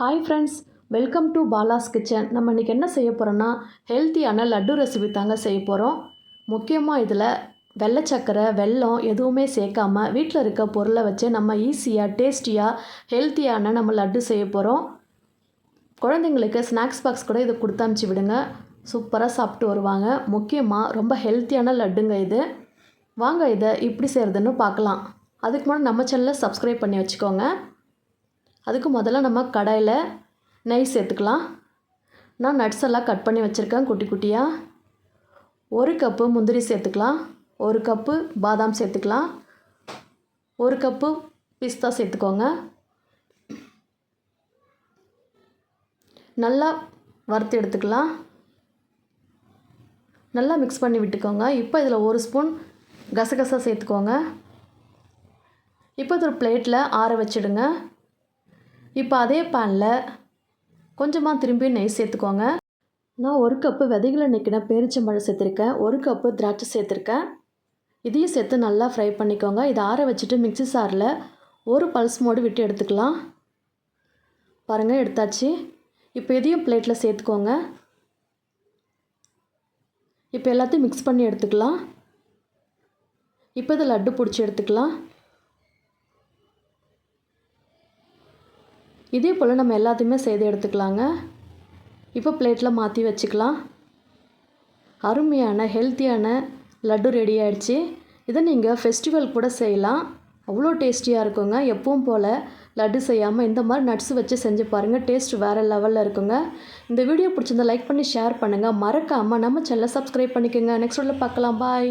Hi friends welcome to Bala's kitchen நம்ம இன்றைக்கி என்ன செய்ய போகிறோன்னா ஹெல்த்தியான லட்டு ரெசிபி தாங்க செய்ய போகிறோம் முக்கியமாக இதில் வெள்ளை சக்கரை வெல்லம் எதுவுமே சேர்க்காம வீட்டில் இருக்க பொருளை வச்சு நம்ம ஈஸியாக டேஸ்டியாக ஹெல்த்தியான நம்ம லட்டு செய்ய போகிறோம் குழந்தைங்களுக்கு ஸ்நாக்ஸ் பாக்ஸ் கூட இதை கொடுத்து அமுச்சு விடுங்க. சூப்பராக சாப்பிட்டு வருவாங்க. முக்கியமாக ரொம்ப ஹெல்த்தியான லட்டுங்க இது. வாங்க இதை இப்படி செய்கிறதுன்னு பார்க்கலாம். அதுக்கு முன்னாடி நம்ம சேனலை சப்ஸ்கிரைப் பண்ணி வச்சுக்கோங்க. அதுக்கு முதல்ல நம்ம கடாயில் நெய் சேர்த்துக்கலாம். நான் நட்ஸ் எல்லாம் கட் பண்ணி வச்சுருக்கேன் குட்டி குட்டியாக ஒரு கப்பு முந்திரி சேர்த்துக்கலாம். ஒரு கப்பு பாதாம் சேர்த்துக்கலாம். ஒரு கப்பு பிஸ்தா சேர்த்துக்கோங்க. நல்லா வறுத்து எடுத்துக்கலாம். நல்லா மிக்ஸ் பண்ணி விட்டுக்கோங்க. இப்போ இதில் ஒரு ஸ்பூன் கசகசா சேர்த்துக்கோங்க. இப்போ இது ஒரு பிளேட்டில் ஆற வச்சிடுங்க. இப்போ அதே பேனில் கொஞ்சமாக திரும்பி நெய் சேர்த்துக்கோங்க. நான் ஒரு கப்பு விதைகளை நிற்கின பேரிச்சம்பழம் சேர்த்துருக்கேன். ஒரு கப்பு திராட்சை சேர்த்துருக்கேன். இதையும் சேர்த்து நல்லா ஃப்ரை பண்ணிக்கோங்க. இதை ஆற வச்சுட்டு மிக்ஸி சாரில் ஒரு பல்ஸ் மோடு விட்டு எடுத்துக்கலாம். பாருங்கள் எடுத்தாச்சு. இப்போ இதையும் பிளேட்டில் சேர்த்துக்கோங்க. இப்போ எல்லாத்தையும் மிக்ஸ் பண்ணி எடுத்துக்கலாம். இப்போ இதை லட்டு பிடிச்சி எடுத்துக்கலாம். இதே போல் நம்ம எல்லாத்தையுமே செய்து எடுத்துக்கலாங்க. இப்போ பிளேட்டில் மாற்றி வச்சுக்கலாம். அருமையான ஹெல்த்தியான லட்டு ரெடி ஆகிடுச்சி இதை நீங்கள் ஃபெஸ்டிவல் கூட செய்யலாம். அவ்வளோ டேஸ்டியாக இருக்குங்க. எப்பவும் போல் லட்டு செய்யாமல் இந்த மாதிரி நட்ஸ் வச்சு செஞ்சு பாருங்கள் டேஸ்ட் வேறு லெவலில் இருக்குங்க. இந்த வீடியோ பிடிச்சிருந்தா லைக் பண்ணி ஷேர் பண்ணுங்கள் மறக்காமல் நம்ம சேனலை சப்ஸ்கிரைப் பண்ணிக்கோங்க. நெக்ஸ்ட் உள்ள பார்க்கலாம். பாய்